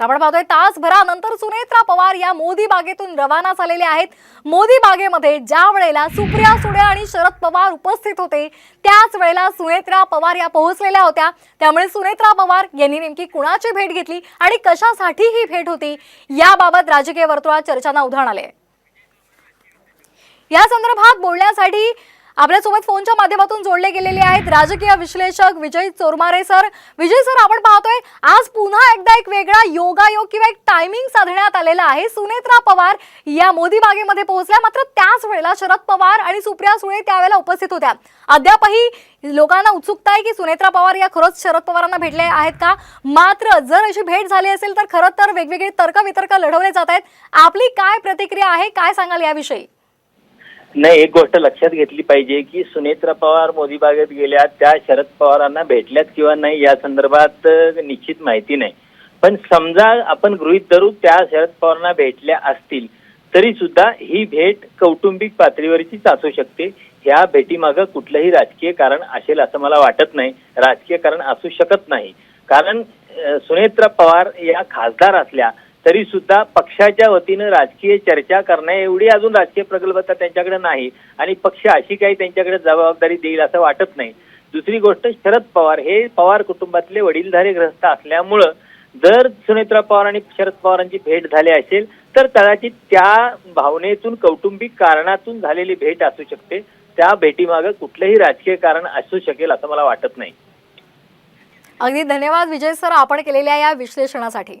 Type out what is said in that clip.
आपण पाहतोय तासभरानंतर सुनेत्रा पवार या मोदी बागेतून रवाना झालेले आहेत. मोदी बागेमध्ये ज्या वेळेला सुप्रिया सुळे आणि शरद पवार उपस्थित होते त्याच वेळेला सुनेत्रा पवार या पोहोचलेल्या होत्या. त्यामुळे सुनेत्रा पवार यांनी नेमकी कुणाची भेट घेतली आणि कशासाठी ही भेट होती याबाबत राजकीय वर्तुळात चर्चांना उधाण आले या संदर्भात बोलण्यासाठी आपल्यासोबत फोनच्या माध्यमातून जोडले गेलेले आहेत राजकीय विश्लेषक विजय चोरमारे सर. विजय सर आपण पाहतोय आज पुन्हा एकदा एक वेगळा योगायोग किंवा एक टायमिंग साधण्यात आलेला आहे. सुनेत्रा पवार या मोदी बागेमध्ये पोहोचल्या. मात्र त्याच वेळेला शरद पवार आणि सुप्रिया सुळे त्यावेळेला उपस्थित होत्या. अद्यापही लोकांना उत्सुकता आहे की सुनेत्रा पवार या खरंच शरद पवारांना भेटले आहेत का? मात्र जर अशी भेट झाली असेल तर खरं तर वेगवेगळे तर्कवितर्क लढवले जात आहेत. आपली काय प्रतिक्रिया आहे? काय सांगाल याविषयी? नाही एक गोष्ट लक्षात घेतली पाहिजे की सुनेत्रा पवार मोदी बागेत गेल्या त्या शरद पवारांना भेटल्यात किंवा नाही या संदर्भात निश्चित माहिती नाही. पण समजा आपण गृहित धरू त्या शरद पवारांना भेटल्या असतील तरी सुद्धा ही भेट कौटुंबिक पातळीवरचीच असू शकते. ह्या भेटीमागं कुठलंही राजकीय कारण असेल असं मला वाटत नाही. राजकीय कारण असू शकत नाही. कारण सुनेत्रा पवार या खासदार असल्या तरी सुद्धा पक्षाच्या वतीनं राजकीय चर्चा करण्या एवढी अजून राजकीय प्रगल्भता त्यांच्याकडे नाही. आणि पक्ष अशी काही त्यांच्याकडे जबाबदारी देईल असं वाटत नाही. दुसरी गोष्ट शरद पवार. हे पवार कुटुंबातले वडीलधारे ग्रस्त असल्यामुळं जर सुनेत्रा पवार आणि शरद पवारांची भेट झाली असेल तर कदाचित त्या भावनेतून कौटुंबिक कारणातून झालेली भेट असू शकते. त्या भेटीमागे कुठलंही राजकीय कारण असू शकेल असं मला वाटत नाही. अगदी धन्यवाद विजय सर आपण केलेल्या या विश्लेषणासाठी.